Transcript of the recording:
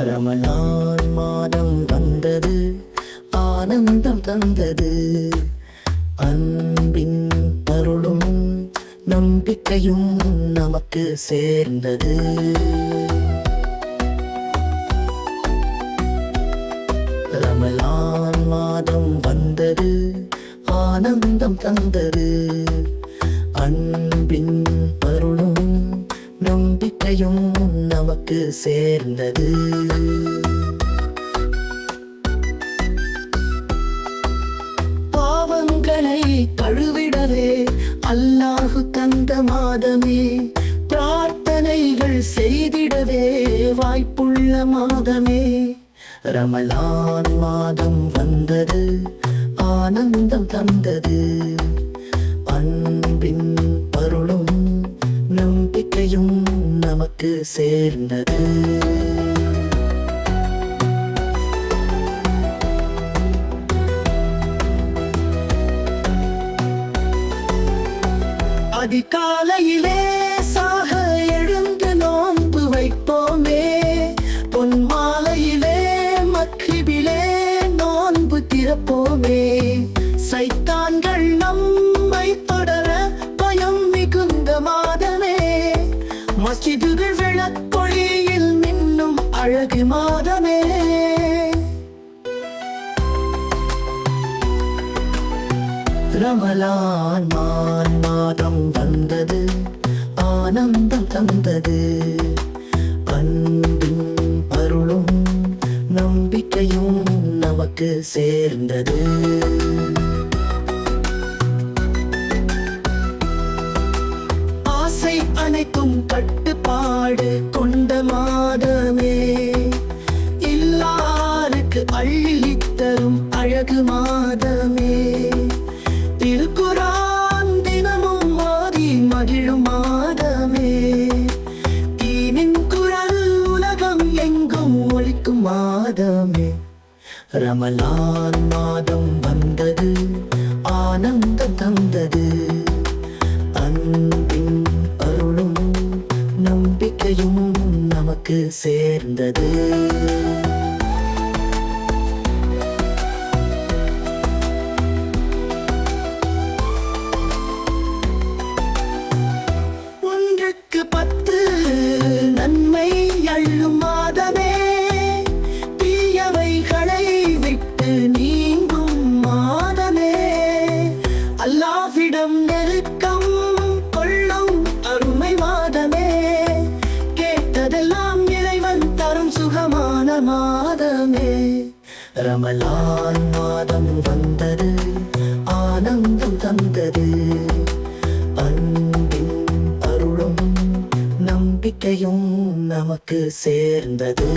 ரமலான் மாதம் வந்தது ஆனந்தம் தந்தது. அன்பின் அருளும் நம்பிக்கையும் நமக்கு சேர்ந்தது. ரமலான் மாதம் வந்தது ஆனந்தம் தந்தது. அன்பின் அருளும் நம்பிக்கையும் நமக்கு சேர்ந்தது. பாவங்களை கழுவிடவே அல்லாஹு தந்த மாதமே. பிரார்த்தனைகள் செய்திடவே வாய்ப்புள்ள மாதமே. ரமலான் மாதம் வந்தது ஆனந்தம் தந்தது. அன்பின் பருளும் நமக்கு சேர்ந்தது. அதிகாலையிலே மஸ்ஜிதுகள் விளக்கொழியில் மின்னும் அழகு மாதமே. ரமலான் மான் மாதம் வந்தது ஆனந்தம் தந்தது. அன்பின் அருளும் நம்பிக்கையும் நமக்கு சேர்ந்தது. ஆசை அனைத்தும் நாடு கொண்ட மாதமே. எல்லாருக்கு அள்ளி தரும் அழகு மாதமே. திருக்குறான் தினமும் மாறி மகிழும் மாதமே. தீனின் குரல் உலகம் எங்கும் ஒழிக்கும் மாதமே. ரமலான் மாதம் வந்தது ஆனந்தம் தந்தது. நம்பிக்கையும் நமக்கு சேர்ந்தது. ஒன்றுக்கு பத்து நன்மை அள்ளும் மாதமே தீயவைகளை விட்டு நீங்கும் மாதமே. அல்லாவிடம் நெருக்க மாதமே. ரமலான் மாதம் வந்தது ஆனந்தம் தந்தது. அன்பின் அருளும் நம்பிக்கையும் நமக்கு சேர்ந்தது.